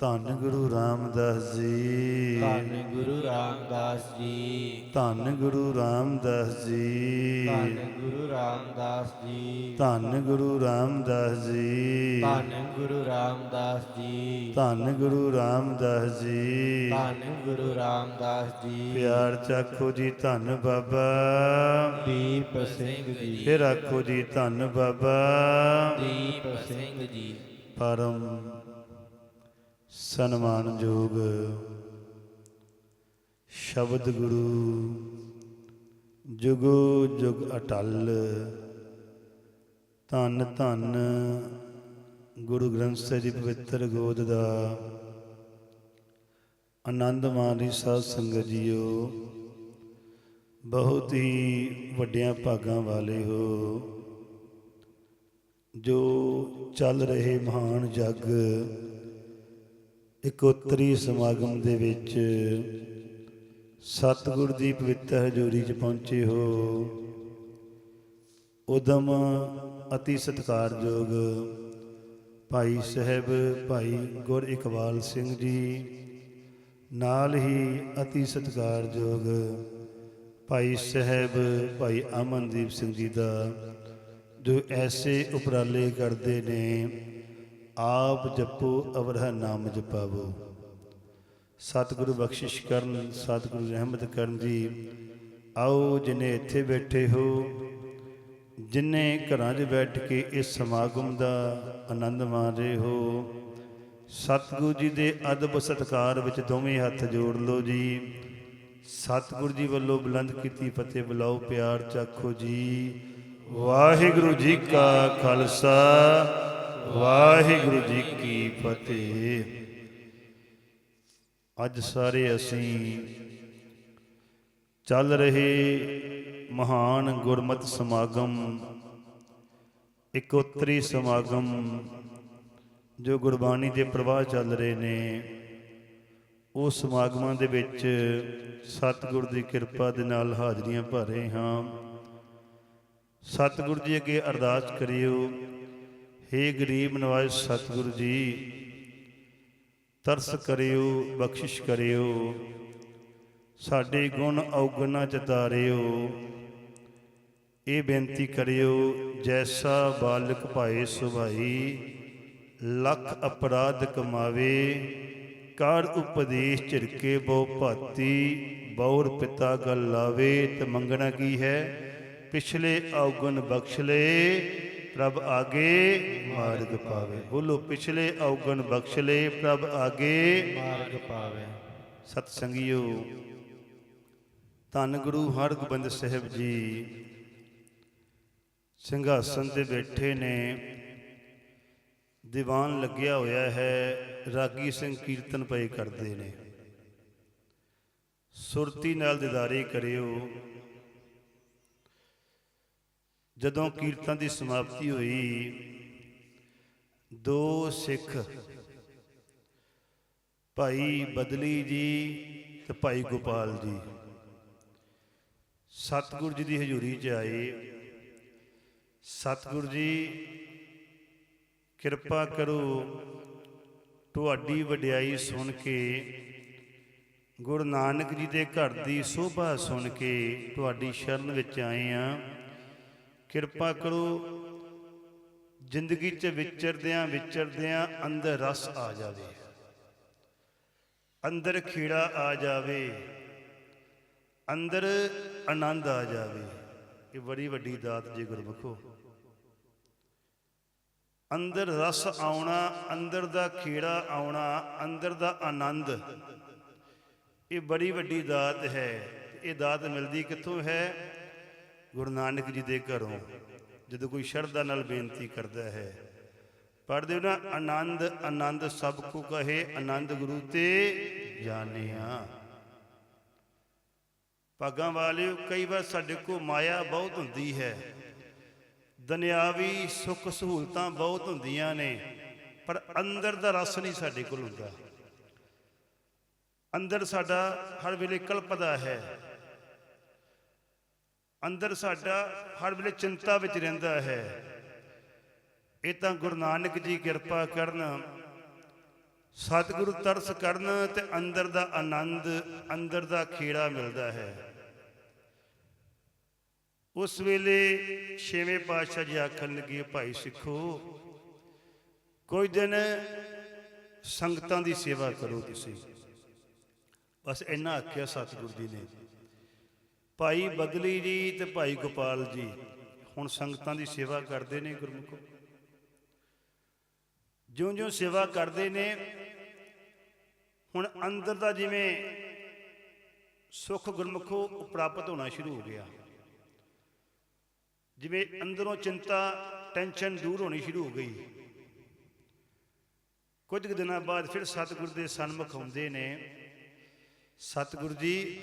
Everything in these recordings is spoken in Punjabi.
ਧੰਨ ਗੁਰੂ ਰਾਮਦਾਸ ਜੀ। ਧੰਨ ਗੁਰੂ ਰਾਮਦਾਸ ਜੀ। ਧੰਨ ਗੁਰੂ ਰਾਮਦਾਸ ਜੀ। ਧੰਨ ਗੁਰੂ ਰਾਮਦਾਸ ਜੀ। ਧੰਨ ਗੁਰੂ ਰਾਮਦਾਸ ਜੀ। ਧੰਨ ਗੁਰੂ ਰਾਮਦਾਸ ਜੀ। ਧੰਨ ਗੁਰੂ ਰਾਮਦਾਸ ਜੀ। ਧੰਨ ਗੁਰੂ ਰਾਮਦਾਸ ਜੀ। ਪਿਆਰ ਚਾਖੋ ਜੀ ਧੰਨ ਬਾਬਾ। ਦੀਪ ਸਿੰਘ ਜੀ। ਫਿਰ ਆਖੋ ਜੀ ਧੰਨ ਬਾਬਾ। ਦੀਪ ਸਿੰਘ ਜੀ। ਪਰਮ ਸਨਮਾਨਯੋਗ ਸ਼ਬਦ ਗੁਰੂ, ਜੁਗੋ ਜੁਗ ਅਟਲ। ਧੰਨ ਧੰਨ ਗੁਰੂ ਗ੍ਰੰਥ ਸਾਹਿਬ ਦੀ ਪਵਿੱਤਰ ਗੋਦ ਦਾ। ਆਨੰਦ ਮਾਣੀ ਸਾਧ ਸੰਗਤ ਜੀਓ, ਬਹੁਤ ਹੀ ਵੱਡਿਆਂ ਭਾਗਾਂ ਵਾਲੇ ਹੋ। ਜੋ ਚੱਲ ਰਹੇ ਮਹਾਨ ਜਗ ਇਕੋਤਰੀ ਸਮਾਗਮ ਦੇ ਵਿੱਚ ਸਤਿਗੁਰ ਦੀ ਪਵਿੱਤਰ ਹਜ਼ੂਰੀ 'ਚ ਪਹੁੰਚੇ ਹੋ। ਉਦਮ ਅਤੀ ਸਤਿਕਾਰਯੋਗ ਭਾਈ ਸਾਹਿਬ, ਭਾਈ ਗੁਰ ਇਕਬਾਲ ਸਿੰਘ ਜੀ, ਨਾਲ ਹੀ ਅਤੀ ਸਤਿਕਾਰਯੋਗ ਭਾਈ ਸਾਹਿਬ, ਭਾਈ ਅਮਨਦੀਪ ਸਿੰਘ ਜੀ ਦਾ, ਜੋ ਐਸੇ ਉਪਰਾਲੇ ਕਰਦੇ ਨੇ ਆਪ ਜਪੋ ਅਵਰਹ ਨਾਮ ਜਪਾਵੋ। ਸਤਿਗੁਰੂ ਬਖਸ਼ਿਸ਼ ਕਰਨ, ਸਤਿਗੁਰੂ ਰਹਿਮਤ ਕਰਨ ਜੀ। ਆਓ ਜਿਨੇ ਇੱਥੇ ਬੈਠੇ ਹੋ, ਜਿਨੇ ਘਰਾਂ 'ਚ ਬੈਠ ਕੇ ਇਸ ਸਮਾਗਮ ਦਾ ਆਨੰਦ ਮਾਣ ਰਹੇ ਹੋ, ਸਤਿਗੁਰੂ ਜੀ ਦੇ ਅਦਬ ਸਤਕਾਰ ਵਿੱਚ ਦੋਵੇਂ ਹੱਥ ਜੋੜ ਲਓ ਜੀ। ਸਤਿਗੁਰੂ ਜੀ ਵੱਲੋਂ ਬੁਲੰਦ ਕੀਤੀ ਫਤਿਹ ਬੁਲਾਓ, ਪਿਆਰ ਚਾਖੋ ਜੀ। ਵਾਹਿਗੁਰੂ ਜੀ ਕਾ ਖਾਲਸਾ। ਵਾਹਿਗੁਰੂ ਜੀ ਕੀ ਫਤਿਹ। ਅੱਜ ਸਾਰੇ ਅਸੀਂ ਚੱਲ ਰਹੇ ਮਹਾਨ ਗੁਰਮਤਿ ਸਮਾਗਮ, ਇਕੋਤਰੀ ਸਮਾਗਮ, ਜੋ ਗੁਰਬਾਣੀ ਦੇ ਪ੍ਰਵਾਹ ਚੱਲ ਰਹੇ ਨੇ ਉਹ ਸਮਾਗਮਾਂ ਦੇ ਵਿੱਚ ਸਤਿਗੁਰ ਦੀ ਕਿਰਪਾ ਦੇ ਨਾਲ ਹਾਜ਼ਰੀਆਂ ਭਰ ਰਹੇ ਹਾਂ। ਸਤਿਗੁਰ ਜੀ ਅੱਗੇ ਅਰਦਾਸ ਕਰਿਓ। ਹੇ ਗਰੀਬ ਨਵਾਜ਼ ਸਤਿਗੁਰੂ ਜੀ, ਤਰਸ ਕਰਿਓ, ਬਖਸ਼ਿਸ਼ ਕਰਿਓ, ਸਾਡੇ ਗੁਣ ਔਗਣਾ ਚਤਾਰਿਓ ਇਹ ਬੇਨਤੀ ਕਰਿਓ, ਜੈਸਾ ਬਾਲਕ ਭਾਏ ਸੁਭਾਈ, ਲੱਖ ਅਪਰਾਧ ਕਮਾਵੇ ਕਰ ਉਪਦੇਸ਼ ਝਿਰਕੇ ਬਹੁ ਭਾਤੀ, ਬੌਰ ਪਿਤਾ ਗੱਲ ਲਾਵੇ, ਤੇ ਮੰਗਣਾ ਕੀ ਹੈ? ਪਿਛਲੇ ਔਗਣ ਬਖਸ਼ ਲੈ ਪ੍ਰਭ ਆਗੇ ਮਾਰਗ ਪਾਵੇ। ਬੋਲੋ, ਪਿਛਲੇ ਔਗਣ ਬਖਸ਼ ਲੈ ਪ੍ਰਭ ਆਗੇ ਮਾਰਗ ਪਾਵੇ। ਸਤ ਸੰਗਿਓ ਧੰਨ ਗੁਰੂ ਹਰਗੋਬਿੰਦ ਸਾਹਿਬ ਜੀ, ਸਿੰਘਾਸਨ ਤੇ ਬੈਠੇ ਨੇ, ਦੀਵਾਨ ਲੱਗਿਆ ਹੋਇਆ ਹੈ, ਰਾਗੀ ਸਿੰਘ ਕੀਰਤਨ ਪਏ ਕਰਦੇ ਨੇ। ਸੁਰਤੀ ਨਾਲ ਦਿਦਾਰੇ ਕਰਿਓ। ਜਦੋਂ ਕੀਰਤਨ ਦੀ ਸਮਾਪਤੀ ਹੋਈ, ਦੋ ਸਿੱਖ ਭਾਈ ਬਦਲੀ ਜੀ ਤੇ ਭਾਈ ਗੋਪਾਲ ਜੀ। ਸਤਿਗੁਰੂ ਜੀ ਦੀ ਹਜ਼ੂਰੀ 'ਚ ਆਏ। ਸਤਿਗੁਰੂ ਜੀ, ਕਿਰਪਾ ਕਰੋ ਤੁਹਾਡੀ ਵਡਿਆਈ ਸੁਣ ਕੇ, ਗੁਰੂ ਨਾਨਕ ਜੀ ਦੇ ਘਰ ਦੀ ਸੋਭਾ ਸੁਣ ਕੇ ਤੁਹਾਡੀ ਸ਼ਰਨ ਵਿੱਚ ਆਏ ਆ। ਕਿਰਪਾ ਕਰੋ। ਜ਼ਿੰਦਗੀ 'ਚ ਵਿਚਰਦਿਆਂ ਵਿਚਰਦਿਆਂ ਅੰਦਰ ਰਸ ਆ ਜਾਵੇ। ਅੰਦਰ ਖੀੜਾ ਆ ਜਾਵੇ। ਅੰਦਰ ਆਨੰਦ ਆ ਜਾਵੇ। ਇਹ ਬੜੀ ਵੱਡੀ ਦਾਤ ਜੀ ਗੁਰਮਖੋ। ਅੰਦਰ ਰਸ ਆਉਣਾ, ਅੰਦਰ ਦਾ ਖੀੜਾ ਆਉਣਾ, ਅੰਦਰ ਦਾ ਆਨੰਦ, ਇਹ ਬੜੀ ਵੱਡੀ ਦਾਤ ਹੈ। ਇਹ ਦਾਤ ਮਿਲਦੀ ਕਿੱਥੋਂ ਹੈ? ਗੁਰੂ ਨਾਨਕ ਜੀ ਦੇ ਘਰੋਂ ਜਦੋਂ ਕੋਈ ਸ਼ਰਧਾ ਨਾਲ ਬੇਨਤੀ ਕਰਦਾ ਹੈ, ਪੜ੍ਹਦੇ ਹੋ ਨਾ, ਆਨੰਦ ਆਨੰਦ ਸਭ ਕੋ ਕਹੇ, ਆਨੰਦ ਗੁਰੂ ਤੇ ਜਾਣਿਆ। ਭਾਗਾਂ ਵਾਲਿਓ, ਕਈ ਵਾਰ ਸਾਡੇ ਕੋ ਮਾਇਆ ਬਹੁਤ ਹੁੰਦੀ ਹੈ। ਦੁਨਿਆਵੀ ਸੁੱਖ ਸਹੂਲਤਾਂ ਬਹੁਤ ਹੁੰਦੀਆਂ ਨੇ, ਪਰ ਅੰਦਰ ਦਾ ਰਸ ਨਹੀਂ ਸਾਡੇ ਕੋਲ ਹੁੰਦਾ। ਅੰਦਰ ਸਾਡਾ ਹਰ ਵੇਲੇ ਕਲਪਦਾ ਹੈ ਅੰਦਰ ਸਾਡਾ ਹਰ ਵੇਲੇ ਚਿੰਤਾ ਵਿੱਚ ਰਹਿੰਦਾ ਹੈ। ਇਹ ਤਾਂ ਗੁਰੂ ਨਾਨਕ ਜੀ ਕਿਰਪਾ ਕਰਨ, ਸਤਿਗੁਰੂ ਤਰਸ ਕਰਨ ਤੇ ਅੰਦਰ ਦਾ ਆਨੰਦ, ਅੰਦਰ ਦਾ ਖੇੜਾ ਮਿਲਦਾ ਹੈ। ਉਸ ਵੇਲੇ ਛੇਵੇਂ ਪਾਤਸ਼ਾਹ ਜੀ ਆਖਣ ਲੱਗੇ, ਭਾਈ ਸਿੱਖੋ, ਕੋਈ ਦਿਨ ਸੰਗਤਾਂ ਦੀ ਸੇਵਾ ਕਰੋ ਤੁਸੀਂ। ਬਸ ਇੰਨਾ ਆਖਿਆ ਸਤਿਗੁਰੂ ਜੀ ਨੇ। ਭਾਈ ਬਦਲੀ ਜੀ ਤੇ ਭਾਈ ਗੋਪਾਲ ਜੀ, ਹੁਣ ਸੰਗਤਾਂ ਦੀ ਸੇਵਾ ਕਰਦੇ ਨੇ ਗੁਰਮੁਖੋ। ਜਿਉਂ-ਜਿਉਂ ਸੇਵਾ ਕਰਦੇ ਨੇ, ਹੁਣ ਅੰਦਰ ਦਾ ਜਿਵੇਂ ਸੁਖ ਗੁਰਮੁਖੋ ਪ੍ਰਾਪਤ ਹੋਣਾ ਸ਼ੁਰੂ ਹੋ ਗਿਆ। ਜਿਵੇਂ ਅੰਦਰੋਂ ਚਿੰਤਾ, ਟੈਨਸ਼ਨ ਦੂਰ ਹੋਣੀ ਸ਼ੁਰੂ ਹੋ ਗਈ। ਕੁਝ ਕੁ ਦਿਨਾਂ ਬਾਅਦ ਫਿਰ ਸਤਿਗੁਰ ਦੇ ਸਨਮੁਖ ਆਉਂਦੇ ਨੇ। ਸਤਿਗੁਰ ਜੀ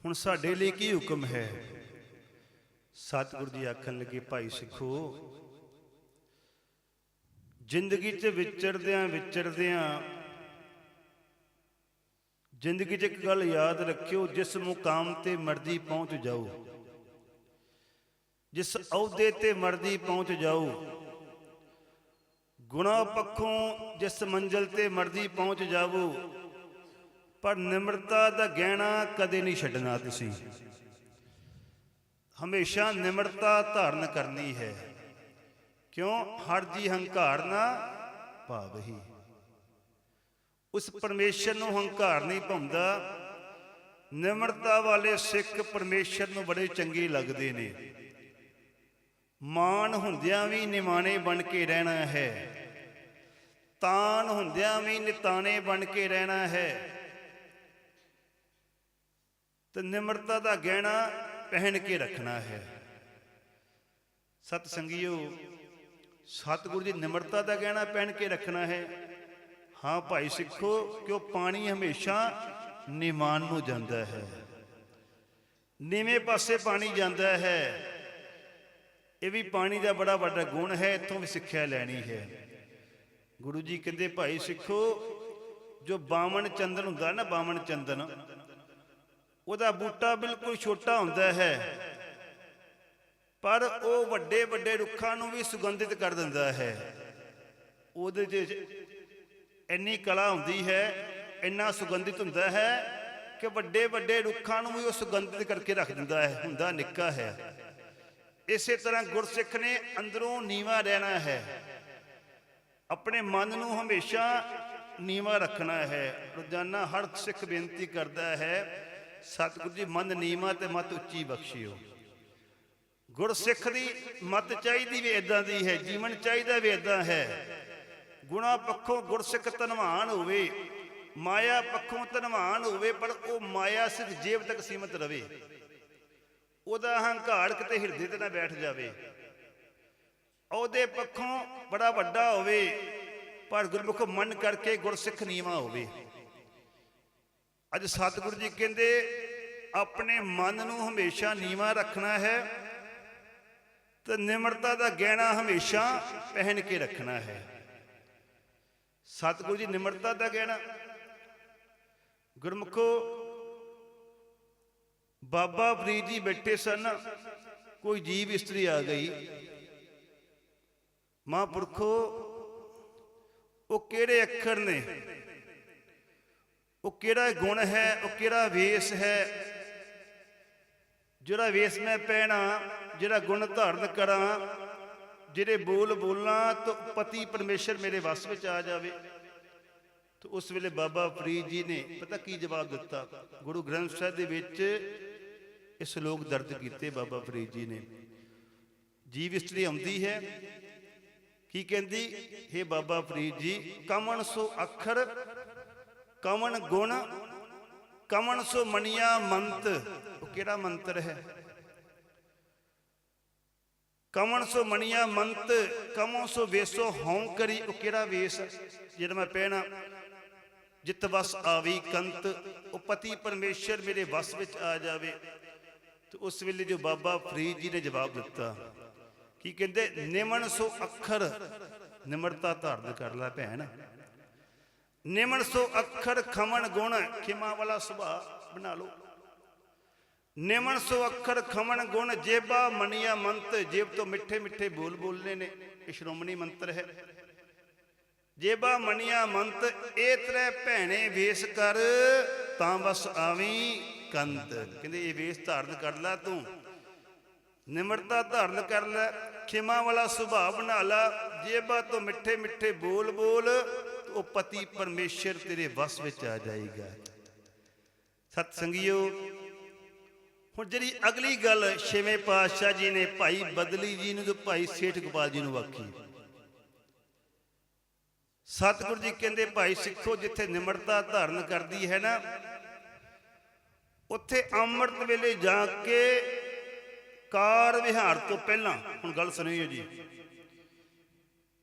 ਹੁਣ ਸਾਡੇ ਲਈ ਕੀ ਹੁਕਮ ਹੈ? ਸਤਿਗੁਰ ਜੀ ਆਖਣ ਲੱਗੇ, ਭਾਈ ਸਿੱਖੋ, ਜ਼ਿੰਦਗੀ 'ਚ ਵਿਚਰਦਿਆਂ ਵਿਚਰਦਿਆਂ, ਜ਼ਿੰਦਗੀ 'ਚ ਇੱਕ ਗੱਲ ਯਾਦ ਰੱਖਿਓ, ਜਿਸ ਮੁਕਾਮ ਤੇ ਮਰਜ਼ੀ ਪਹੁੰਚ ਜਾਓ, ਜਿਸ ਅਹੁਦੇ ਤੇ ਮਰਜ਼ੀ ਪਹੁੰਚ ਜਾਓ ਗੁਣਾ ਪੱਖੋਂ ਜਿਸ ਮੰਜ਼ਲ ਤੇ ਮਰਜ਼ੀ ਪਹੁੰਚ ਜਾਵੋ ਪਰ ਨਿਮਰਤਾ ਦਾ ਗਹਿਣਾ ਕਦੇ ਨਹੀਂ ਛੱਡਣਾ ਤੁਸੀਂ। ਹਮੇਸ਼ਾ ਨਿਮਰਤਾ ਧਾਰਨ ਕਰਨੀ ਹੈ। ਕਿਉਂ? ਹਰ ਜੀ ਹੰਕਾਰ ਨਾ ਭਾਵਹੀ। ਉਸ ਪਰਮੇਸ਼ਰ ਨੂੰ ਹੰਕਾਰ ਨਹੀਂ ਪਾਉਂਦਾ ਨਿਮਰਤਾ ਵਾਲੇ ਸਿੱਖ ਪਰਮੇਸ਼ਰ ਨੂੰ ਬੜੇ ਚੰਗੇ ਲੱਗਦੇ ਨੇ। ਮਾਨ ਹੁੰਦਿਆਂ ਵੀ ਨਿਮਾਣੇ ਬਣ ਕੇ ਰਹਿਣਾ ਹੈ। ਤਾਨ ਹੁੰਦਿਆਂ ਵੀ ਨਿਤਾਣੇ ਬਣ ਕੇ ਰਹਿਣਾ ਹੈ। ਤੇ ਨਿਮਰਤਾ ਦਾ ਗਹਿਣਾ ਪਹਿਨ ਕੇ ਰੱਖਣਾ ਹੈ। ਸਤ ਸੰਗਿਓ ਸਤਿਗੁਰੂ ਜੀ ਨਿਮਰਤਾ ਦਾ ਗਹਿਣਾ ਪਹਿਨ ਕੇ ਰੱਖਣਾ ਹੈ। ਹਾਂ ਭਾਈ ਸਿੱਖੋ ਕਿ ਉਹ ਪਾਣੀ ਹਮੇਸ਼ਾ ਨਿਮਾਨ ਨੂੰ ਜਾਂਦਾ ਹੈ। ਨੀਵੇਂ ਪਾਸੇ ਪਾਣੀ ਜਾਂਦਾ ਹੈ। ਇਹ ਵੀ ਪਾਣੀ ਦਾ ਬੜਾ ਵੱਡਾ ਗੁਣ ਹੈ, ਇੱਥੋਂ ਵੀ ਸਿੱਖਿਆ ਲੈਣੀ ਹੈ। ਗੁਰੂ ਜੀ ਕਹਿੰਦੇ, ਭਾਈ ਸਿੱਖੋ, ਜੋ ਬਾਵਣ ਚੰਦਨ ਹੁੰਦਾ ਨਾ ਬਾਵਣ ਚੰਦਨ ਉਹਦਾ ਬੂਟਾ ਬਿਲਕੁਲ ਛੋਟਾ ਹੁੰਦਾ ਹੈ। ਪਰ ਉਹ ਵੱਡੇ ਵੱਡੇ ਰੁੱਖਾਂ ਨੂੰ ਵੀ ਸੁਗੰਧਿਤ ਕਰ ਦਿੰਦਾ ਹੈ। ਉਹਦੇ 'ਚ ਇੰਨੀ ਕਲਾ ਹੁੰਦੀ ਹੈ, ਇੰਨਾ ਸੁਗੰਧਿਤ ਹੁੰਦਾ ਹੈ ਕਿ ਵੱਡੇ ਵੱਡੇ ਰੁੱਖਾਂ ਨੂੰ ਵੀ ਉਹ ਸੁਗੰਧਿਤ ਕਰਕੇ ਰੱਖ ਦਿੰਦਾ ਹੈ, ਹੁੰਦਾ ਨਿੱਕਾ ਹੈ। ਇਸੇ ਤਰ੍ਹਾਂ ਗੁਰਸਿੱਖ ਨੇ ਅੰਦਰੋਂ ਨੀਵਾ ਰਹਿਣਾ ਹੈ। ਆਪਣੇ ਮਨ ਨੂੰ ਹਮੇਸ਼ਾ ਨੀਵਾ ਰੱਖਣਾ ਹੈ। ਰੋਜ਼ਾਨਾ ਹਰ ਸਿੱਖ ਬੇਨਤੀ ਕਰਦਾ ਹੈ ਸਤਿਗੁਰੂ ਜੀ, ਮਨ ਨੀਵਾ ਤੇ ਮਤ ਉੱਚੀ ਬਖਸ਼ਿਓ। ਗੁਰਸਿੱਖ ਦੀ ਮਤ ਚਾਹੀਦੀ ਵੀ ਇਦਾਂ ਦੀ ਹੈ, ਜੀਵਨ ਚਾਹੀਦਾ ਵੀ ਇਦਾਂ ਹੈ। ਗੁਣਾ ਪੱਖੋਂ ਗੁਰਸਿੱਖ ਧਨਵਾਨ ਹੋਵੇ, ਮਾਇਆ ਪੱਖੋਂ ਧਨਵਾਨ ਹੋਵੇ, ਪਰ ਉਹ ਮਾਇਆ ਸਿਰਫ ਜੇਬ ਤੱਕ ਸੀਮਤ ਰਵੇ। ਉਹਦਾ ਹੰਕਾਰ ਕਿਤੇ ਹਿਰਦੇ ਤੇ ਨਾ ਬੈਠ ਜਾਵੇ। ਉਹਦੇ ਪੱਖੋਂ ਬੜਾ ਵੱਡਾ ਹੋਵੇ, ਪਰ ਗੁਰਮੁਖ ਮਨ ਕਰਕੇ ਗੁਰਸਿੱਖ ਨੀਵਾ ਹੋਵੇ। ਅੱਜ ਸਤਿਗੁਰੂ ਜੀ ਕਹਿੰਦੇ, ਆਪਣੇ ਮਨ ਨੂੰ ਹਮੇਸ਼ਾ ਨੀਵਾ ਰੱਖਣਾ ਹੈ ਤੇ ਨਿਮਰਤਾ ਦਾ ਗਹਿਣਾ ਹਮੇਸ਼ਾ ਪਹਿਨ ਕੇ ਰੱਖਣਾ ਹੈ। ਸਤਿਗੁਰੂ ਜੀ, ਨਿਮਰਤਾ ਦਾ ਗਹਿਣਾ। ਗੁਰਮੁਖੋ, ਬਾਬਾ ਫਰੀਦ ਜੀ ਬੈਠੇ ਸਨ, ਕੋਈ ਜੀਵ ਇਸਤਰੀ ਆ ਗਈ। ਮਹਾਂਪੁਰਖੋ, ਉਹ ਕਿਹੜੇ ਅੱਖਰ ਨੇ? ਉਹ ਕਿਹੜਾ ਗੁਣ ਹੈ, ਉਹ ਕਿਹੜਾ ਵੇਸ ਹੈ? ਜਿਹੜਾ ਵੇਸ ਮੈਂ ਪਹਿਣਾ, ਜਿਹੜਾ ਗੁਣ ਧਾਰਨ ਕਰਾਂ, ਜਿਹੜੇ ਬੋਲ ਬੋਲਾਂ ਤਾਂ ਪਤੀ ਪਰਮੇਸ਼ਰ ਮੇਰੇ ਵਸ ਵਿੱਚ ਆ ਜਾਵੇ। ਤੇ ਉਸ ਵੇਲੇ ਬਾਬਾ ਫਰੀਦ ਜੀ ਨੇ ਪਤਾ ਕੀ ਜਵਾਬ ਦਿੱਤਾ? ਗੁਰੂ ਗ੍ਰੰਥ ਸਾਹਿਬ ਦੇ ਵਿੱਚ ਇਹ ਸ਼ਲੋਕ ਦਰਜ ਕੀਤੇ ਬਾਬਾ ਫਰੀਦ ਜੀ ਨੇ। ਜੀਵ ਇਸਤਰੀ ਆਉਂਦੀ ਹੈ। ਕੀ ਕਹਿੰਦੀ? हे ਬਾਬਾ ਫਰੀਦ ਜੀ ਕਮਨ ਸੋ ਅੱਖਰ ਕਵਣ ਗੁਣ ਕਵਣ ਸੋ ਮਣੀਆ ਮੰਤ। ਉਹ ਕਿਹੜਾ ਮੰਤਰ ਹੈ? ਕਵਣ ਸੋ ਮਣੀਆ ਮੰਤ, ਕਮੋ ਸੋ ਵੇਸੋ ਹਉ ਕਰੀ। ਉਹ ਕਿਹੜਾ ਵੇਸ? ਜਿਹੜਾ ਮੈਂ ਪਹਿਣਾ, ਜਿਤ ਵਸ ਆਵੀ ਕੰਤ। ਉਹ ਪਤੀ ਪਰਮੇਸ਼ਰ ਮੇਰੇ ਵਸ ਵਿੱਚ ਆ ਜਾਵੇ। ਤੇ ਉਸ ਵੇਲੇ ਜੋ ਬਾਬਾ ਫਰੀਦ ਜੀ ਨੇ ਜਵਾਬ ਦਿੱਤਾ, ਕੀ ਕਹਿੰਦੇ? ਨਿਮਨ ਸੋ ਅੱਖਰ, ਨਿਮਰਤਾ ਧਾਰਨ ਕਰ ਲੈ ਭੈਣ। ਨਿਮਨ ਸੋ ਅੱਖਰ ਖਮਣ ਗੁਣ, ਖਿਮਾ ਵਾਲਾ ਸੁਭਾਅ ਬਣਾ ਲਓ। ਨਿਮਨ ਸੋ ਅੱਖਰ ਖਮਣ ਗੁਣ, ਜੇਬਾ ਮਨੀਆ ਮੰਤ, ਜੇਬ ਤੋਂ ਮਿੱਠੇ ਮਿੱਠੇ ਬੋਲ ਬੋਲਨੇ ਨੇ, ਇਹ ਸ਼੍ਰੋਮਣੀ ਮੰਤਰ ਹੈ। ਜੇਬਾ ਮਨੀਆ ਮੰਤ ਇਹ ਤਰੇ ਭੈਣੇ ਵੇਸ ਕਰ, ਤਾਂ ਬਸ ਆਵੀਂ ਕੰਤ। ਕਹਿੰਦੇ, ਇਹ ਵੇਸ ਧਾਰਨ ਕਰ ਲੈ ਤੂੰ। ਨਿਮਰਤਾ ਧਾਰਨ ਕਰ ਲੈ, ਖਿਮਾ ਵਾਲਾ ਸੁਭਾਅ ਬਣਾ ਲਾ, ਜੇਬਾ ਤੋਂ ਮਿੱਠੇ ਮਿੱਠੇ ਬੋਲ ਬੋਲ ਉਹ ਪਤੀ ਪਰਮੇਸ਼ਰ ਤੇਰੇ ਵਸ ਵਿੱਚ ਆ ਜਾਏਗਾ। ਸਤ ਸੰਗਿਓ ਹੁਣ ਜਿਹੜੀ ਅਗਲੀ ਗੱਲ ਛੇਵੇਂ ਪਾਤਸ਼ਾਹ ਜੀ ਨੇ ਭਾਈ ਬਦਲੀ ਜੀ ਨੂੰ ਤੇ ਭਾਈ ਸੇਠ ਗੋਪਾਲ ਜੀ ਨੂੰ ਆਖੀ। ਸਤਿਗੁਰ ਜੀ ਕਹਿੰਦੇ, ਭਾਈ ਸਿੱਖੋ, ਜਿੱਥੇ ਨਿਮਰਤਾ ਧਾਰਨ ਕਰਦੀ ਹੈ ਨਾ, ਉੱਥੇ ਅੰਮ੍ਰਿਤ ਵੇਲੇ ਜਾ ਕੇ ਕਾਰ ਵਿਹਾਰ ਤੋਂ ਪਹਿਲਾਂ, ਹੁਣ ਗੱਲ ਸੁਣਿਓ ਜੀ।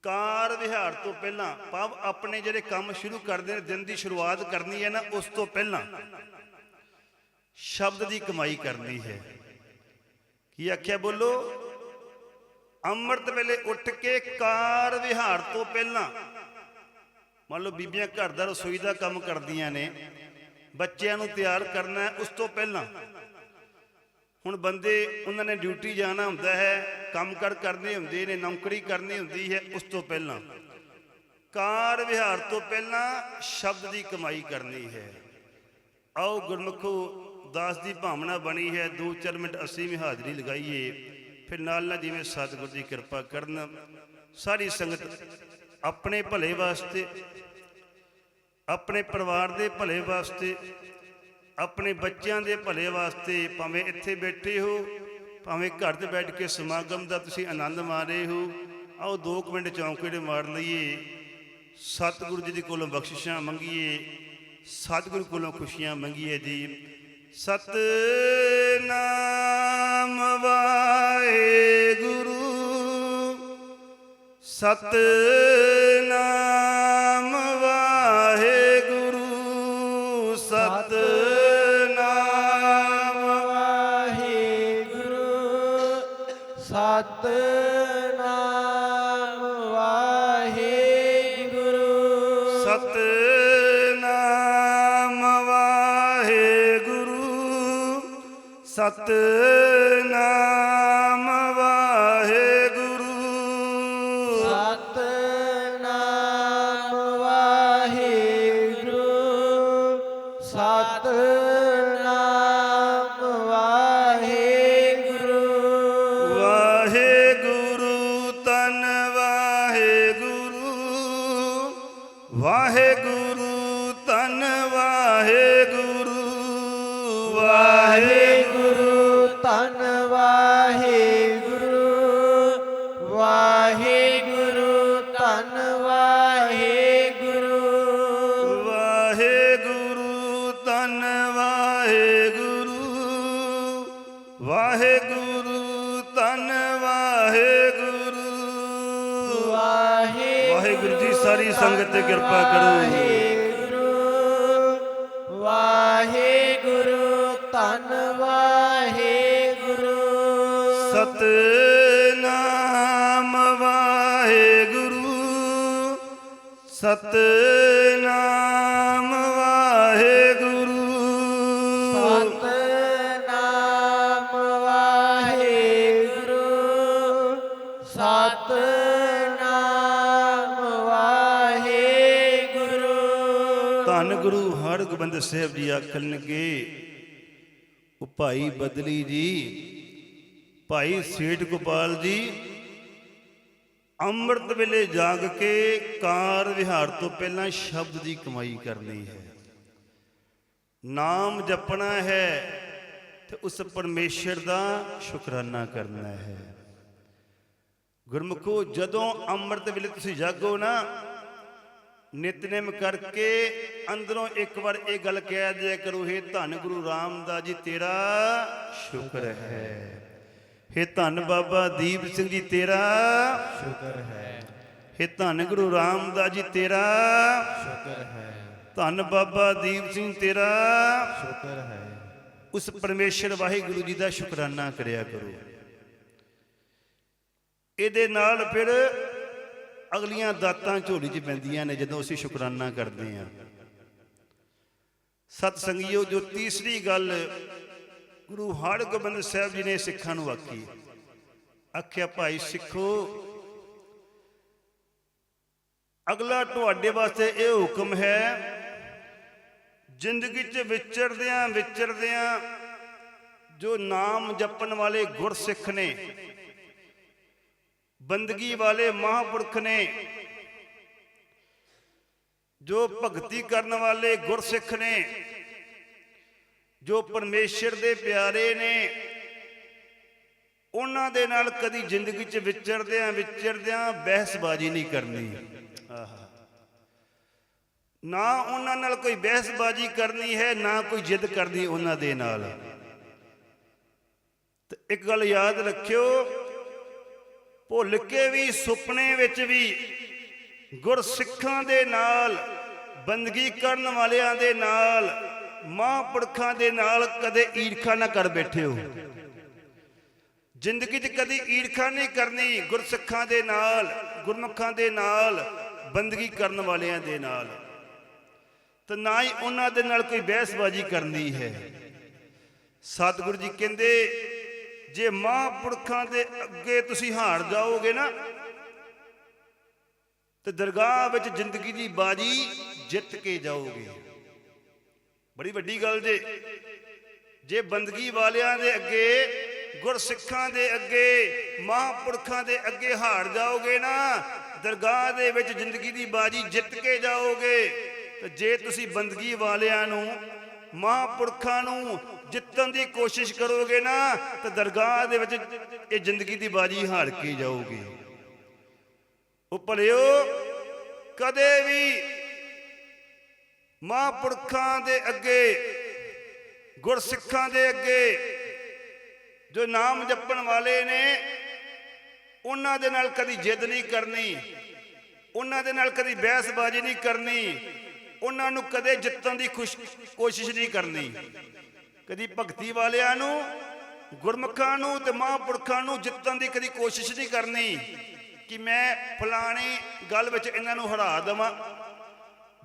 ਕਾਰ ਵਿਹਾਰ ਤੋਂ ਪਹਿਲਾਂ ਭਾਵ ਆਪਣੇ ਜਿਹੜੇ ਕੰਮ ਸ਼ੁਰੂ ਕਰਦੇ ਨੇ, ਦਿਨ ਦੀ ਸ਼ੁਰੂਆਤ ਕਰਨੀ ਹੈ ਨਾ, ਉਸ ਤੋਂ ਪਹਿਲਾਂ ਸ਼ਬਦ ਦੀ ਕਮਾਈ ਕਰਨੀ ਹੈ। ਕੀ ਆਖਿਆ ਬੋਲੋ? ਅੰਮ੍ਰਿਤ ਵੇਲੇ ਉੱਠ ਕੇ ਕਾਰ ਵਿਹਾਰ ਤੋਂ ਪਹਿਲਾਂ, ਮੰਨ ਲਓ ਬੀਬੀਆਂ ਘਰ ਦਾ ਰਸੋਈ ਦਾ ਕੰਮ ਕਰਦੀਆਂ ਨੇ, ਬੱਚਿਆਂ ਨੂੰ ਤਿਆਰ ਕਰਨਾ ਹੈ, ਉਸ ਤੋਂ ਪਹਿਲਾਂ ਹੁਣ ਬੰਦੇ, ਉਹਨਾਂ ਨੇ ਡਿਊਟੀ ਜਾਣਾ ਹੁੰਦਾ ਹੈ, ਕੰਮ ਕਰ ਕਰਨੇ ਹੁੰਦੇ ਨੇ, ਨੌਕਰੀ ਕਰਨੀ ਹੁੰਦੀ ਹੈ, ਉਸ ਤੋਂ ਪਹਿਲਾਂ। ਕਾਰ ਵਿਹਾਰ ਤੋਂ ਪਹਿਲਾਂ ਸ਼ਬਦ ਦੀ ਕਮਾਈ ਕਰਨੀ ਹੈ। ਆਓ ਗੁਰਮੁਖੋ, ਦਾਸ ਦੀ ਭਾਵਨਾ ਬਣੀ ਹੈ, ਦੋ ਚਾਰ ਮਿੰਟ ਅਸੀਂ ਵੀ ਹਾਜ਼ਰੀ ਲਗਾਈਏ, ਫਿਰ ਨਾਲ ਨਾਲ ਜਿਵੇਂ ਸਤਿਗੁਰ ਦੀ ਕਿਰਪਾ ਕਰਨ, ਸਾਰੀ ਸੰਗਤ ਆਪਣੇ ਭਲੇ ਵਾਸਤੇ, ਆਪਣੇ ਪਰਿਵਾਰ ਦੇ ਭਲੇ ਵਾਸਤੇ ਆਪਣੇ ਬੱਚਿਆਂ ਦੇ ਭਲੇ ਵਾਸਤੇ ਭਾਵੇਂ ਇੱਥੇ ਬੈਠੇ ਹੋ, ਭਾਵੇਂ ਘਰ 'ਤੇ ਬੈਠ ਕੇ ਸਮਾਗਮ ਦਾ ਤੁਸੀਂ ਆਨੰਦ ਮਾਣ ਰਹੇ ਹੋ, ਆਓ 2 ਮਿੰਟ ਚੌਂਕੜੇ ਮਾਰ ਲਈਏ। ਸਤਿਗੁਰੂ ਜੀ ਦੇ ਕੋਲੋਂ ਬਖਸ਼ਿਸ਼ਾਂ ਮੰਗੀਏ, ਸਤਿਗੁਰੂ ਕੋਲੋਂ ਖੁਸ਼ੀਆਂ ਮੰਗੀਏ ਜੀ। ਸਤਨਾਮ ਵਾਹਿਗੁਰੂ ਸਤਨਾਮ ਵਾਹਿਗੁਰੂ ਸਤਨਾਮ ਤੇ ਕਿਰਪਾ ਕਰੋ। ਵਾਹਿਗੁਰੂ ਧੰਨ ਵਾਹਿਗੁਰੂ। ਸਤ ਨਾਮ ਵਾਹਿਗੁਰੂ ਸਤ ਨਾਮ ਗੁਰੂ ਹਰਗੋਬਿੰਦ ਸਾਹਿਬ ਜੀ ਆਖਣਗੇ, ਉਹ ਭਾਈ ਬਦਲੀ ਜੀ, ਭਾਈ ਸੇਠ ਗੋਪਾਲ ਜੀ, ਅੰਮ੍ਰਿਤ ਵੇਲੇ ਜਾਗ ਕੇ ਕਾਰ ਵਿਹਾਰ ਤੋਂ ਪਹਿਲਾਂ ਸ਼ਬਦ ਦੀ ਕਮਾਈ ਕਰਨੀ ਹੈ। ਨਾਮ ਜਪਣਾ ਹੈ ਤੇ ਉਸ ਪਰਮੇਸ਼ਰ ਦਾ ਸ਼ੁਕਰਾਨਾ ਕਰਨਾ ਹੈ। ਗੁਰਮੁਖੋ, ਜਦੋਂ ਅੰਮ੍ਰਿਤ ਵੇਲੇ ਤੁਸੀਂ ਜਾਗੋ ਨਾ ਨਿਤਨੇਮ ਕਰਕੇ ਅੰਦਰੋਂ ਇੱਕ ਵਾਰ ਇਹ ਗੱਲ ਕਹਿ ਦਿਆ ਕਰੋ, ਹੇ ਧੰਨ ਗੁਰੂ ਰਾਮਦਾਸ ਜੀ, ਤੇਰਾ ਸ਼ੁਕਰ ਹੈ। ਹੇ ਧੰਨ ਬਾਬਾ ਦੀਪ ਸਿੰਘ ਜੀ, ਤੇਰਾ ਸ਼ੁਕਰ ਹੈ। ਹੇ ਧੰਨ ਗੁਰੂ ਰਾਮਦਾਸ ਜੀ, ਤੇਰਾ ਸ਼ੁਕਰ ਹੈ। ਧੰਨ ਬਾਬਾ ਦੀਪ ਸਿੰਘ, ਤੇਰਾ ਸ਼ੁਕਰ ਹੈ। ਉਸ ਪਰਮੇਸ਼ਰ ਵਾਹਿਗੁਰੂ ਜੀ ਦਾ ਸ਼ੁਕਰਾਨਾ ਕਰਿਆ ਕਰੋ। ਇਹਦੇ ਨਾਲ ਫਿਰ ਅਗਲੀਆਂ ਦਾਤਾਂ ਝੋਲੀ 'ਚ ਪੈਂਦੀਆਂ ਨੇ ਜਦੋਂ ਅਸੀਂ ਸ਼ੁਕਰਾਨਾ ਕਰਦੇ ਹਾਂ। ਸਤ ਸੰਗਿਓ ਜੋ ਤੀਸਰੀ ਗੱਲ ਗੁਰੂ ਹਰਗੋਬਿੰਦ ਸਾਹਿਬ ਜੀ ਨੇ ਸਿੱਖਾਂ ਨੂੰ ਆਖੀ। ਆਖਿਆ, ਭਾਈ ਸਿੱਖੋ, ਅਗਲਾ ਤੁਹਾਡੇ ਵਾਸਤੇ ਇਹ ਹੁਕਮ ਹੈ, ਜ਼ਿੰਦਗੀ 'ਚ ਵਿਚਰਦਿਆਂ ਵਿਚਰਦਿਆਂ ਜੋ ਨਾਮ ਜਪਣ ਵਾਲੇ ਗੁਰਸਿੱਖ ਨੇ ਬੰਦਗੀ ਵਾਲੇ ਮਹਾਂਪੁਰਖ ਨੇ ਜੋ ਭਗਤੀ ਕਰਨ ਵਾਲੇ ਗੁਰਸਿੱਖ ਨੇ, ਜੋ ਪਰਮੇਸ਼ਰ ਦੇ ਪਿਆਰੇ ਨੇ, ਉਹਨਾਂ ਦੇ ਨਾਲ ਕਦੀ ਜ਼ਿੰਦਗੀ 'ਚ ਵਿਚਰਦਿਆਂ ਵਿਚਰਦਿਆਂ ਬਹਿਸਬਾਜ਼ੀ ਨਹੀਂ ਕਰਨੀ। ਆਹਾ। ਨਾ ਉਹਨਾਂ ਨਾਲ ਕੋਈ ਬਹਿਸਬਾਜ਼ੀ ਕਰਨੀ ਹੈ, ਨਾ ਕੋਈ ਜਿੱਦ ਕਰਨੀ ਉਹਨਾਂ ਦੇ ਨਾਲ। ਤੇ ਇੱਕ ਗੱਲ ਯਾਦ ਰੱਖਿਓ ਭੁੱਲ ਕੇ ਵੀ, ਸੁਪਨੇ ਵਿੱਚ ਵੀ ਗੁਰਸਿੱਖਾਂ ਦੇ ਨਾਲ, ਬੰਦਗੀ ਕਰਨ ਵਾਲਿਆਂ ਦੇ ਨਾਲ, ਮਹਾਂਪੁਰਖਾਂ ਦੇ ਨਾਲ ਕਦੇ ਈਰਖਾ ਨਾ ਕਰ ਬੈਠੇ ਹੋ। ਜ਼ਿੰਦਗੀ 'ਚ ਕਦੀ ਈਰਖਾ ਨਹੀਂ ਕਰਨੀ ਗੁਰਸਿੱਖਾਂ ਦੇ ਨਾਲ, ਗੁਰਮੁਖਾਂ ਦੇ ਨਾਲ, ਬੰਦਗੀ ਕਰਨ ਵਾਲਿਆਂ ਦੇ ਨਾਲ। ਤੇ ਨਾ ਹੀ ਉਹਨਾਂ ਦੇ ਨਾਲ ਕੋਈ ਬਹਿਸਬਾਜ਼ੀ ਕਰਨੀ ਹੈ। ਸਤਿਗੁਰੂ ਜੀ ਕਹਿੰਦੇ ਜੇ ਮਹਾਂਪੁਰਖਾਂ ਦੇ ਅੱਗੇ ਤੁਸੀਂ ਹਾਰ ਜਾਓਗੇ ਨਾ, ਤੇ ਦਰਗਾਹ ਵਿੱਚ ਜ਼ਿੰਦਗੀ ਦੀ ਬਾਜੀ ਜਿੱਤ ਕੇ ਜਾਓਗੇ। ਬੜੀ ਵੱਡੀ ਗੱਲ ਜੇ। ਜੇ ਬੰਦਗੀ ਵਾਲਿਆਂ ਦੇ ਅੱਗੇ, ਗੁਰਸਿੱਖਾਂ ਦੇ ਅੱਗੇ, ਮਹਾਂਪੁਰਖਾਂ ਦੇ ਅੱਗੇ ਹਾਰ ਜਾਓਗੇ ਨਾ, ਦਰਗਾਹ ਦੇ ਵਿੱਚ ਜ਼ਿੰਦਗੀ ਦੀ ਬਾਜੀ ਜਿੱਤ ਕੇ ਜਾਓਗੇ, ਤੇ ਜੇ ਤੁਸੀਂ ਬੰਦਗੀ ਵਾਲਿਆਂ ਨੂੰ, ਮਹਾਂਪੁਰਖਾਂ ਨੂੰ ਜਿੱਤਣ ਦੀ ਕੋਸ਼ਿਸ਼ ਕਰੋਗੇ ਨਾ, ਤਾਂ ਦਰਗਾਹ ਦੇ ਵਿੱਚ ਇਹ ਜ਼ਿੰਦਗੀ ਦੀ ਬਾਜੀ ਹਾਰ ਕੇ ਜਾਓਗੇ। ਉਹ ਭਲਿਓ, ਕਦੇ ਵੀ ਮਹਾਂਪੁਰਖਾਂ ਦੇ ਅੱਗੇ, ਗੁਰਸਿੱਖਾਂ ਦੇ ਅੱਗੇ ਜੋ ਨਾਮ ਜਪਣ ਵਾਲੇ ਨੇ, ਉਹਨਾਂ ਦੇ ਨਾਲ ਕਦੀ ਜਿੱਦ ਨਹੀਂ ਕਰਨੀ, ਉਹਨਾਂ ਦੇ ਨਾਲ ਕਦੀ ਬਹਿਸਬਾਜ਼ੀ ਨਹੀਂ ਕਰਨੀ, ਉਹਨਾਂ ਨੂੰ ਕਦੇ ਜਿੱਤਣ ਦੀ ਖੁਸ਼- ਕੋਸ਼ਿਸ਼ ਨਹੀਂ ਕਰਨੀ। ਕਦੀ ਭਗਤੀ ਵਾਲਿਆਂ ਨੂੰ, ਗੁਰਮੁਖਾਂ ਨੂੰ ਤੇ ਮਹਾਂਪੁਰਖਾਂ ਨੂੰ ਜਿੱਤਣ ਦੀ ਕਦੀ ਕੋਸ਼ਿਸ਼ ਨਹੀਂ ਕਰਨੀ ਕਿ ਮੈਂ ਫਲਾਣੀ ਗੱਲ ਵਿੱਚ ਇਹਨਾਂ ਨੂੰ ਹਰਾ ਦੇਵਾਂ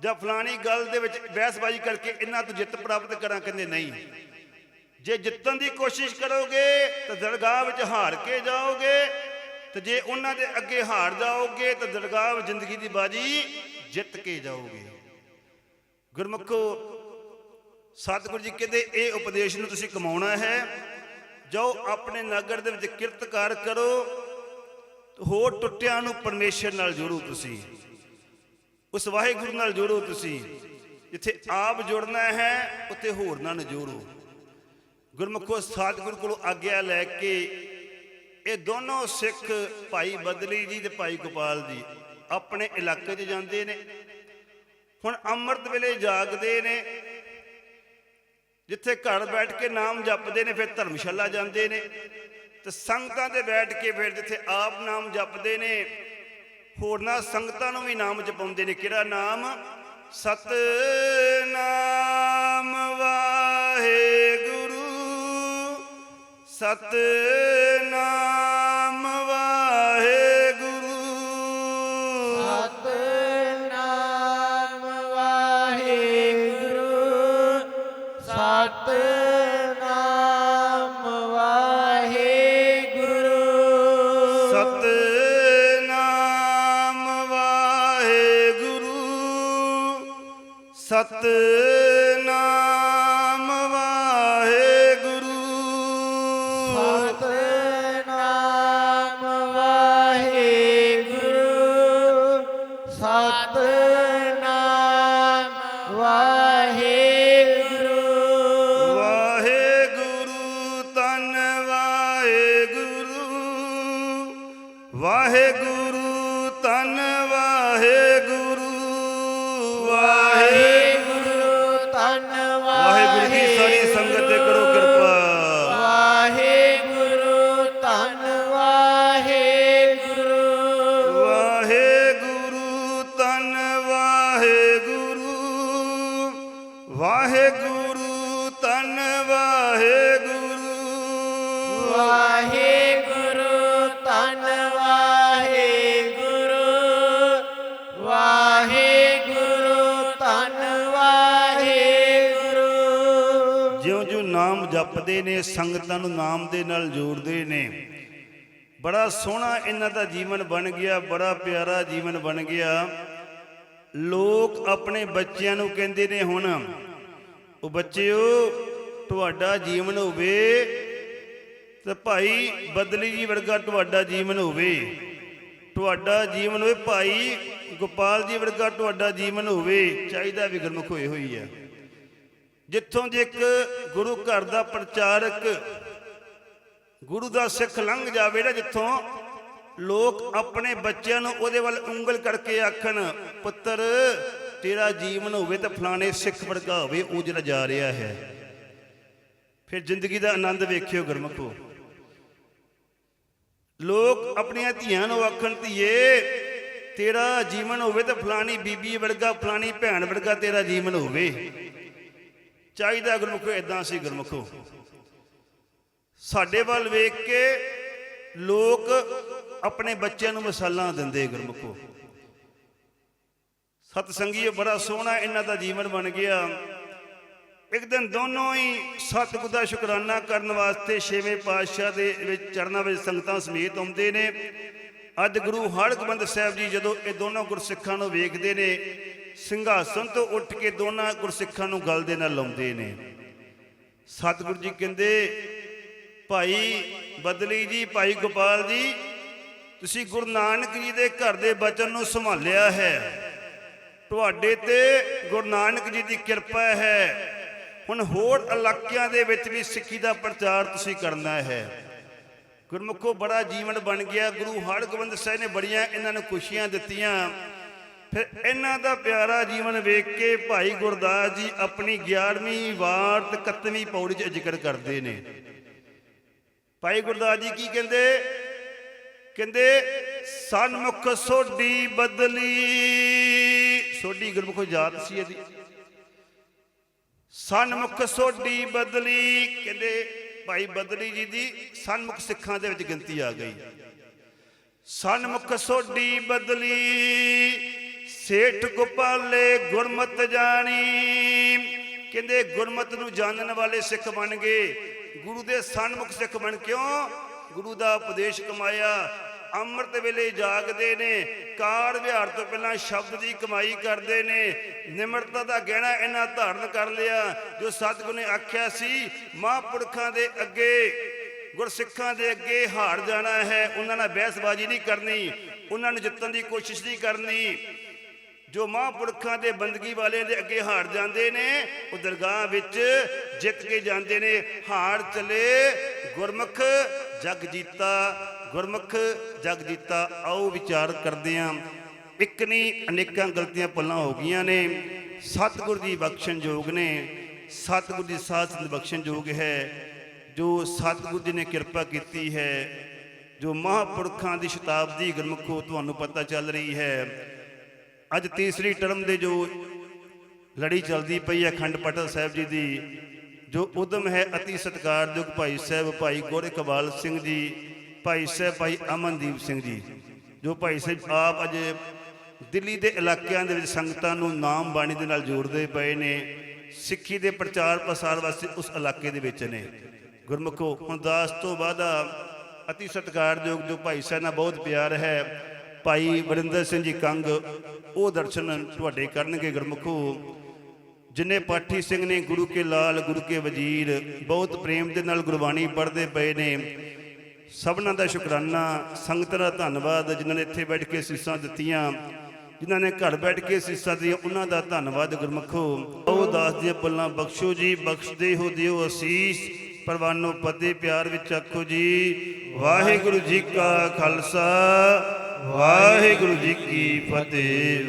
ਜਾਂ ਫਲਾਣੀ ਗੱਲ ਦੇ ਵਿੱਚ ਬਹਿਸਬਾਜ਼ੀ ਕਰਕੇ ਇਹਨਾਂ ਤੋਂ ਜਿੱਤ ਪ੍ਰਾਪਤ ਕਰਾਂ, ਕਹਿੰਦੇ ਨਹੀਂ। ਜੇ ਜਿੱਤਣ ਦੀ ਕੋਸ਼ਿਸ਼ ਕਰੋਗੇ ਤਾਂ ਦਰਗਾਹ ਵਿੱਚ ਹਾਰ ਕੇ ਜਾਓਗੇ ਤੇ ਜੇ ਉਹਨਾਂ ਦੇ ਅੱਗੇ ਹਾਰ ਜਾਓਗੇ ਤਾਂ ਦਰਗਾਹ ਵਿੱਚ ਜ਼ਿੰਦਗੀ ਦੀ ਬਾਜੀ ਜਿੱਤ ਕੇ ਜਾਓਗੇ। ਗੁਰਮੁਖੋ ਸਤਿਗੁਰੂ ਜੀ ਕਹਿੰਦੇ, ਇਹ ਉਪਦੇਸ਼ ਨੂੰ ਤੁਸੀਂ ਕਮਾਉਣਾ ਹੈ। ਜਾਓ ਆਪਣੇ ਨਗਰ ਦੇ ਵਿੱਚ ਕਿਰਤਕਾਰ ਕਰੋ। ਹੋਰ ਟੁੱਟਿਆਂ ਨੂੰ ਪਰਮੇਸ਼ਰ ਨਾਲ ਜੋੜੋ ਤੁਸੀਂ। ਉਸ ਵਾਹਿਗੁਰੂ ਨਾਲ ਜੋੜੋ ਤੁਸੀਂ। ਜਿੱਥੇ ਆਪ ਜੁੜਨਾ ਹੈ, ਉੱਥੇ ਹੋਰ ਨਾਲ ਜੋੜੋ। ਗੁਰਮੁਖੋ, ਸਤਿਗੁਰੂ ਕੋਲੋਂ ਆਗਿਆ ਲੈ ਕੇ ਇਹ ਦੋਨੋਂ ਸਿੱਖ ਭਾਈ ਬਦਲੀ ਜੀ ਤੇ ਭਾਈ ਗੋਪਾਲ ਜੀ ਆਪਣੇ ਇਲਾਕੇ 'ਚ ਜਾਂਦੇ ਨੇ। ਹੁਣ ਅੰਮ੍ਰਿਤ ਵੇਲੇ ਜਾਗਦੇ ਨੇ। ਜਿੱਥੇ ਘਰ ਬੈਠ ਕੇ ਨਾਮ ਜਪਦੇ ਨੇ, ਫਿਰ ਧਰਮਸ਼ਾਲਾ ਜਾਂਦੇ ਨੇ। ਤੇ ਸੰਗਤਾਂ ਦੇ ਬੈਠ ਕੇ ਫਿਰ ਜਿੱਥੇ ਆਪ ਨਾਮ ਜਪਦੇ ਨੇ, ਹੋਰਨਾਂ ਸੰਗਤਾਂ ਨੂੰ ਵੀ ਨਾਮ ਜਪਾਉਂਦੇ ਨੇ। ਕਿਹੜਾ ਨਾਮ? ਸਤਨਾਮ ਵਾਹਿਗੁਰੂ। ਸਤਨਾਮ ਜਪਦੇ ਨੇ, ਸੰਗਤਾਂ ਨੂੰ ਨਾਮ ਦੇ ਨਾਲ ਜੋੜਦੇ ਨੇ। ਬੜਾ ਸੋਹਣਾ ਇਹਨਾਂ ਦਾ ਜੀਵਨ ਬਣ ਗਿਆ, ਬੜਾ ਪਿਆਰਾ ਜੀਵਨ ਬਣ ਗਿਆ। ਲੋਕ ਆਪਣੇ ਬੱਚਿਆਂ ਨੂੰ ਕਹਿੰਦੇ ਨੇ ਹੁਣ, ਉਹ ਬੱਚਿਓ, ਤੁਹਾਡਾ ਜੀਵਨ ਹੋਵੇ ਤੇ ਭਾਈ ਬਦਲੀ ਜੀ ਵਰਗਾ ਤੁਹਾਡਾ ਜੀਵਨ ਹੋਵੇ। ਤੁਹਾਡਾ ਜੀਵਨ ਹੋਵੇ ਭਾਈ ਗੋਪਾਲ ਜੀ ਵਰਗਾ ਤੁਹਾਡਾ ਜੀਵਨ ਹੋਵੇ। ਚਾਹੀਦਾ ਵਿਗਰਮੁਖ ਹੋਏ ਹੋਈ ਹੈ ਜਿੱਥੋਂ ਜੇ ਇੱਕ ਗੁਰੂ ਘਰ ਦਾ ਪ੍ਰਚਾਰਕ ਗੁਰੂ ਦਾ ਸਿੱਖ ਲੰਘ ਜਾਵੇ ਨਾ, ਜਿੱਥੋਂ ਲੋਕ ਆਪਣੇ ਬੱਚਿਆਂ ਨੂੰ ਉਹਦੇ ਵੱਲ ਉਂਗਲ ਕਰਕੇ ਆਖਣ, ਪੁੱਤਰ, ਤੇਰਾ ਜੀਵਨ ਹੋਵੇ ਤਾਂ ਫਲਾਣੇ ਸਿੱਖ ਵਰਗਾ ਹੋਵੇ ਉਹ ਜਿਹੜਾ ਜਾ ਰਿਹਾ ਹੈ। ਫਿਰ ਜ਼ਿੰਦਗੀ ਦਾ ਆਨੰਦ ਵੇਖਿਓ ਗੁਰਮਖੋ। ਲੋਕ ਆਪਣੀਆਂ ਧੀਆਂ ਨੂੰ ਆਖਣ, ਧੀਏ, ਤੇਰਾ ਜੀਵਨ ਹੋਵੇ ਤਾਂ ਫਲਾਣੀ ਬੀਬੀ ਵਰਗਾ, ਫਲਾਣੀ ਭੈਣ ਵਰਗਾ ਤੇਰਾ ਜੀਵਨ ਹੋਵੇ। ਚਾਹੀਦਾ ਗੁਰਮੁਖੋ ਇਦਾਂ ਸੀ ਗੁਰਮੁਖੋ। ਸਾਡੇ ਵੱਲ ਵੇਖ ਕੇ ਲੋਕ ਆਪਣੇ ਬੱਚਿਆਂ ਨੂੰ ਮਿਸਾਲਾਂ ਦਿੰਦੇ ਗੁਰਮੁਖੋ। ਸਤ ਸੰਗੀਏ ਬੜਾ ਸੋਹਣਾ ਇਹਨਾਂ ਦਾ ਜੀਵਨ ਬਣ ਗਿਆ। ਇੱਕ ਦਿਨ ਦੋਨੋਂ ਹੀ ਸਤਿਗੁਰ ਦਾ ਸ਼ੁਕਰਾਨਾ ਕਰਨ ਵਾਸਤੇ ਛੇਵੇਂ ਪਾਤਸ਼ਾਹ ਦੇ ਵਿੱਚ ਚਰਨਾਂ ਵਿੱਚ ਸੰਗਤਾਂ ਸਮੇਤ ਆਉਂਦੇ ਨੇ। ਅੱਜ ਗੁਰੂ ਹਰਗੋਬਿੰਦ ਸਾਹਿਬ ਜੀ ਜਦੋਂ ਇਹ ਦੋਨੋਂ ਗੁਰਸਿੱਖਾਂ ਨੂੰ ਵੇਖਦੇ ਨੇ ਸਿੰਘਾਸਨ ਤੋਂ ਉੱਠ ਕੇ ਦੋਨਾਂ ਗੁਰਸਿੱਖਾਂ ਨੂੰ ਗਲ ਦੇ ਨਾਲ ਲਾਉਂਦੇ ਨੇ। ਸਤਿਗੁਰੂ ਜੀ ਕਹਿੰਦੇ, ਭਾਈ ਬਦਲੀ ਜੀ, ਭਾਈ ਗੋਪਾਲ ਜੀ, ਤੁਸੀਂ ਗੁਰੂ ਨਾਨਕ ਜੀ ਦੇ ਘਰ ਦੇ ਬਚਨ ਨੂੰ ਸੰਭਾਲਿਆ ਹੈ। ਤੁਹਾਡੇ ਤੇ ਗੁਰੂ ਨਾਨਕ ਜੀ ਦੀ ਕਿਰਪਾ ਹੈ। ਹੁਣ ਹੋਰ ਇਲਾਕਿਆਂ ਦੇ ਵਿੱਚ ਵੀ ਸਿੱਖੀ ਦਾ ਪ੍ਰਚਾਰ ਤੁਸੀਂ ਕਰਨਾ ਹੈ। ਗੁਰਮੁਖੋ, ਬੜਾ ਜੀਵਨ ਬਣ ਗਿਆ। ਗੁਰੂ ਹਰਗੋਬਿੰਦ ਸਾਹਿਬ ਨੇ ਬੜੀਆਂ ਇਹਨਾਂ ਨੂੰ ਖੁਸ਼ੀਆਂ ਦਿੱਤੀਆਂ। ਫਿਰ ਇਹਨਾਂ ਦਾ ਪਿਆਰਾ ਜੀਵਨ ਵੇਖ ਕੇ ਭਾਈ ਗੁਰਦਾਸ ਜੀ ਆਪਣੀ 11ਵੀਂ ਵਾਰ ਤੇ 31ਵੀਂ ਪੌੜੀ 'ਚ ਜ਼ਿਕਰ ਕਰਦੇ ਨੇ। ਭਾਈ ਗੁਰਦਾਸ ਜੀ ਕੀ ਕਹਿੰਦੇ? ਕਹਿੰਦੇ, ਸਨਮੁਖ ਸੋਢੀ ਬਦਲੀ। ਸੋਢੀ ਗੁਰਮੁਖ ਜਾਤ ਸੀ ਇਹਦੀ। ਸਨਮੁਖ ਸੋਢੀ ਬਦਲੀ। ਕਹਿੰਦੇ, ਭਾਈ ਬਦਲੀ ਜੀ ਦੀ ਸਨਮੁਖ ਸਿੱਖਾਂ ਦੇ ਵਿੱਚ ਗਿਣਤੀ ਆ ਗਈ। ਸਨਮੁਖ ਸੋਢੀ ਬਦਲੀ। ਸੇਠ ਗੋਪਾਲੇ ਗੁਰਮਤ ਜਾਣੀ। ਕਹਿੰਦੇ ਗੁਰਮਤ ਨੂੰ ਜਾਣਨ ਵਾਲੇ ਸਿੱਖ ਬਣ ਗਏ। ਗੁਰੂ ਦੇ ਸਨਮੁਖ ਸਿੱਖ ਬਣ ਕਿਉਂ? ਗੁਰੂ ਦਾ ਉਪਦੇਸ਼ ਕਮਾਇਆ। ਅੰਮ੍ਰਿਤ ਵੇਲੇ ਜਾਗਦੇ ਨੇ। ਕਾਰ ਵਿਹਾਰ ਤੋਂ ਪਹਿਲਾਂ ਸ਼ਬਦ ਦੀ ਕਮਾਈ ਕਰਦੇ ਨੇ। ਨਿਮਰਤਾ ਦਾ ਗਹਿਣਾ ਇਹਨਾਂ ਧਾਰਨ ਕਰ ਲਿਆ, ਜੋ ਸਤਿਗੁਰ ਨੇ ਆਖਿਆ ਸੀ, ਮਹਾਂਪੁਰਖਾਂ ਦੇ ਅੱਗੇ, ਗੁਰਸਿੱਖਾਂ ਦੇ ਅੱਗੇ ਹਾਰ ਜਾਣਾ ਹੈ। ਉਹਨਾਂ ਨਾਲ ਬਹਿਸਬਾਜ਼ੀ ਨਹੀਂ ਕਰਨੀ। ਉਹਨਾਂ ਨੂੰ ਜਿੱਤਣ ਦੀ ਕੋਸ਼ਿਸ਼ ਨਹੀਂ ਕਰਨੀ। ਜੋ ਮਹਾਂਪੁਰਖਾਂ ਦੇ ਬੰਦਗੀ ਵਾਲਿਆਂ ਦੇ ਅੱਗੇ ਹਾਰ ਜਾਂਦੇ ਨੇ, ਉਹ ਦਰਗਾਹ ਵਿੱਚ ਜਿੱਤ ਕੇ ਜਾਂਦੇ ਨੇ। ਹਾਰ ਚਲੇ, ਗੁਰਮੁਖ ਜਗ ਜੀਤਾ, ਗੁਰਮੁਖ ਜਗ ਜੀਤਾ, ਆਓ ਵਿਚਾਰ ਕਰਦੇ ਆਂ। ਇੱਕ ਨਹੀਂ ਅਨੇਕਾਂ ਗਲਤੀਆਂ ਪੱਲਾਂ ਹੋ ਗਈਆਂ ਨੇ। ਸਤਿਗੁਰ ਦੀ ਬਖਸ਼ਣ ਯੋਗ ਨੇ। ਸਤਿਗੁਰ ਦੀ ਸਾਥ ਸੰਗਤ ਬਖਸ਼ਣ ਯੋਗ ਹੈ। ਜੋ ਸਤਿਗੁਰ ਜੀ ਨੇ ਕਿਰਪਾ ਕੀਤੀ ਹੈ, ਜੋ ਮਹਾਂਪੁਰਖਾਂ ਦੀ ਸ਼ਤਾਬਦੀ ਗੁਰਮੁਖੋ, ਤੁਹਾਨੂੰ ਪਤਾ ਚੱਲ ਰਹੀ ਹੈ। ਅੱਜ ਤੀਸਰੀ ਟਰਮ ਦੇ ਜੋ ਲੜੀ ਚੱਲਦੀ ਪਈ ਹੈ ਅਖੰਡ ਪਟਲ ਸਾਹਿਬ ਜੀ ਦੀ, ਜੋ ਉਦਮ ਹੈ ਅਤੀ ਸਤਿਕਾਰਯੋਗ ਭਾਈ ਸਾਹਿਬ ਭਾਈ ਗੋਰੇ ਕਬਾਲ ਸਿੰਘ ਜੀ, ਭਾਈ ਸਾਹਿਬ ਭਾਈ ਅਮਨਦੀਪ ਸਿੰਘ ਜੀ, ਜੋ ਭਾਈ ਸਾਹਿਬ ਆਪ ਅੱਜ ਦਿੱਲੀ ਦੇ ਇਲਾਕਿਆਂ ਦੇ ਵਿੱਚ ਸੰਗਤਾਂ ਨੂੰ ਨਾਮ ਬਾਣੀ ਦੇ ਨਾਲ ਜੋੜਦੇ ਪਏ ਨੇ, ਸਿੱਖੀ ਦੇ ਪ੍ਰਚਾਰ ਪ੍ਰਸਾਰ ਵਾਸਤੇ ਉਸ ਇਲਾਕੇ ਦੇ ਵਿੱਚ ਨੇ। ਗੁਰਮੁਖੋ, ਹੁਣ ਦਾਸ ਤੋਂ ਬਾਅਦ ਅਤੀ ਸਤਿਕਾਰਯੋਗ ਜੋ ਭਾਈ ਸਾਹਿਬ ਨਾਲ ਬਹੁਤ ਪਿਆਰ ਹੈ ਭਾਈ ਵਰਿੰਦਰ ਸਿੰਘ ਜੀ ਕੰਗ, ਉਹ ਦਰਸ਼ਨ ਤੁਹਾਡੇ ਕਰਨਗੇ ਗੁਰਮੁਖੋ। ਜਿਨੇ ਪਾਠੀ ਸਿੰਘ ਨੇ ਗੁਰੂ ਕੇ ਲਾਲ, ਗੁਰੂ ਕੇ ਵਜ਼ੀਰ, ਬਹੁਤ ਪ੍ਰੇਮ ਦੇ ਨਾਲ ਗੁਰਬਾਣੀ ਪੜ੍ਹਦੇ ਪਏ ਨੇ। ਸਭਨਾਂ ਦਾ ਸ਼ੁਕਰਾਨਾ, ਸੰਗਤ ਦਾ ਧੰਨਵਾਦ, ਜਿਨ੍ਹਾਂ ਨੇ ਇੱਥੇ ਬੈਠ ਕੇ ਸੀਸਾਂ ਦਿੱਤੀਆਂ, ਜਿਨ੍ਹਾਂ ਨੇ ਘਰ ਬੈਠ ਕੇ ਸੀਸਾਂ ਦਿੱਤੀਆਂ, ਉਹਨਾਂ ਦਾ ਧੰਨਵਾਦ ਗੁਰਮਖੋ। ਉਹ ਦਾਸ ਦੀਆਂ ਪੱਲਾਂ ਬਖਸ਼ੋ ਜੀ, ਬਖਸ਼ਦੇ ਹੋ, ਦਿਓ ਅਸੀਸ। ਪਰਵਾਨੋ ਪਤੇ ਪਿਆਰ ਵਿੱਚ ਆਖੋ ਜੀ, ਵਾਹਿਗੁਰੂ ਜੀ ਕਾ ਖਾਲਸਾ। ਵਾਹਿਗੁਰੂ ਜੀ ਕੀ ਫਤਿਹ।